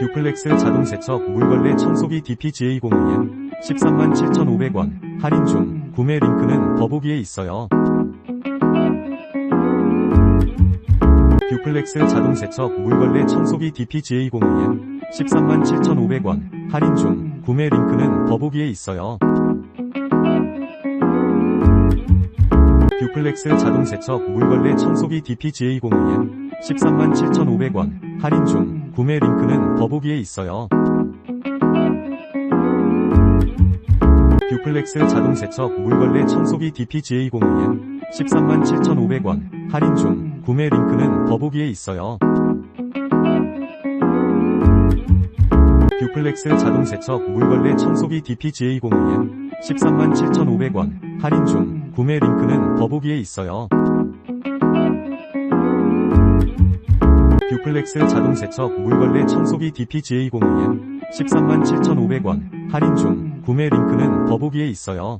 뷰플렉스 자동 세척 물걸레 청소기 DPGA02M 13만 7,500원 할인 중 구매 링크는 더보기에 있어요. 뷰플렉스 자동 세척 물걸레 청소기 DPGA02M 13만 7,500원 할인 중 구매 링크는 더보기에 있어요. 뷰플렉스 자동 세척 물걸레 청소기 DPGA02M 13만 7,500원 할인 중 구매 링크는 더보기에 있어요. 뷰플렉스 자동 세척 물걸레 청소기 DPGA02M 13만 7,500원 할인 중 구매 링크는 더보기에 있어요. 뷰플렉스 자동 세척 물걸레 청소기 DPGA02M 13만 7,500원 할인 중 구매 링크는 더보기에 있어요. 뷰플렉스 자동 세척 물걸레 청소기 DPGA02M 13만 7,500원 할인 중 구매 링크는 더보기에 있어요.